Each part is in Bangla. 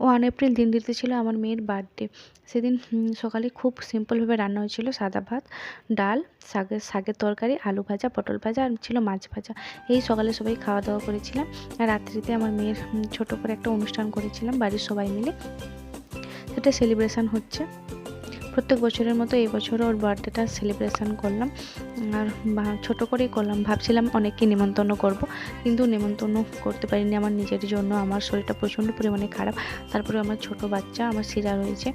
ওয়ান এপ্রিল দিন দিতে ছিল আমার মেয়ের বার্থডে সেদিন সকালে খুব সিম্পলভাবে রান্না হয়েছিল সাদা ভাত, ডাল শাকের শাকের তরকারি, আলু ভাজা, পটল ভাজা আর ছিল মাছ ভাজা। এই সকালে সবাই খাওয়া দাওয়া করেছিলাম। আর রাত্রিতে আমার মেয়ের ছোট করে একটা অনুষ্ঠান করেছিলাম বাড়ির সবাই মিলে। সেটা সেলিব্রেশান হচ্ছে। প্রত্যেক বছরের মতো এই ওর বার্থডেটা সেলিব্রেশান করলাম। আর ছোট করেই করলাম। ভাবছিলাম অনেককে নিমন্ত্রণ করব, কিন্তু নিমন্ত্রণ করতে পারিনি। আমার নিজের জন্য, আমার শরীরটা প্রচণ্ড পরিমাণে খারাপ। তারপরে আমার ছোট বাচ্চা, আমার শিরা রয়েছে।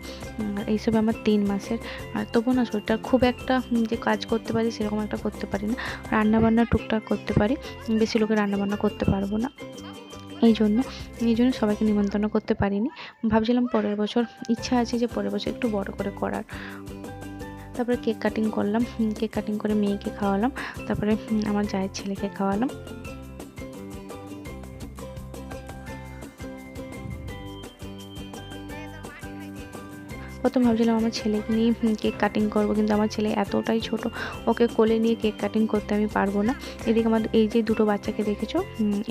আর এইসবে আমার তিন মাসের। আর তবু না, শরীরটা খুব একটা যে কাজ করতে পারি সেরকম একটা করতে পারি না। রান্নাবান্না টুকটাক করতে পারি। বেশি লোকে রান্নাবান্না করতে পারব না। এই জন্য এই জন্য সবাইকে নিমন্ত্রণ করতে পারিনি। ভাবছিলাম পরের বছর, ইচ্ছা আছে যে পরের বছর একটু বড় করে করার। তারপরে কেক কাটিং করলাম কেক কাটিং করে মেয়েকে খাওয়ালাম, তারপরে আমার জায়ের ছেলেকে খাওয়ালাম। প্রথম ভাবছিলাম আমার ছেলেকে নিয়ে কেক কাটিং করব, কিন্তু আমার ছেলে এতটাই ছোট, ওকে কোলে নিয়ে কেক কাটিং করতে আমি পারব না। এদিকে আমার এই যে দুটো বাচ্চাকে দেখেছ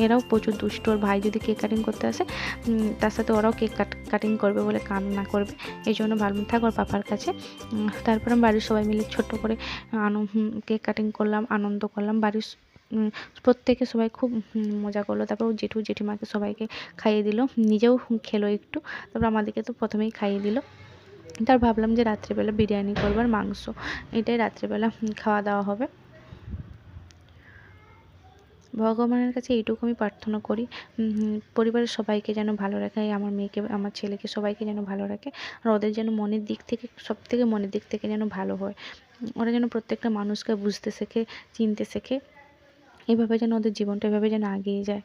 এরাও প্রচুর দুষ্ট, ওর ভাই যদি কেক কাটিং করতে আসে তার সাথে ওরাও কেক কাটিং করবে বলে কান্না করবে, এই জন্য ভালো থাক ওর পাপার কাছে। তারপর আমি বাড়ির সবাই মিলে ছোট্ট করে কেক কাটিং করলাম, আনন্দ করলাম। বাড়ির প্রত্যেকে সবাই খুব মজা করল। তারপর ও জেঠু, জেঠিমাকে সবাইকে খাইয়ে দিল। নিজেও খেলো একটু। তারপর আমাদেরকে তো প্রথমেই খাইয়ে দিল। তার ভাবলাম যে রাত্রিবেলা বিরিয়ানি করব আর মাংস। এটাই রাত্রিবেলা খাওয়া দাওয়া হবে। ভগবানের কাছে এইটুকু আমি প্রার্থনা করি। পরিবারের সবাইকে যেন ভালো রাখে, আমার মেয়েকে, আমার ছেলেকে সবাইকে যেন ভালো রাখে। আর ওদের যেন মনের দিক থেকে সব থেকে মনের দিক থেকে যেন ভালো হয়। ওরা যেন প্রত্যেকটা মানুষকে বুঝতে শেখে, চিনতে শেখে। এভাবে যেন ওদের জীবনটা এভাবে যেন এগিয়ে যায়।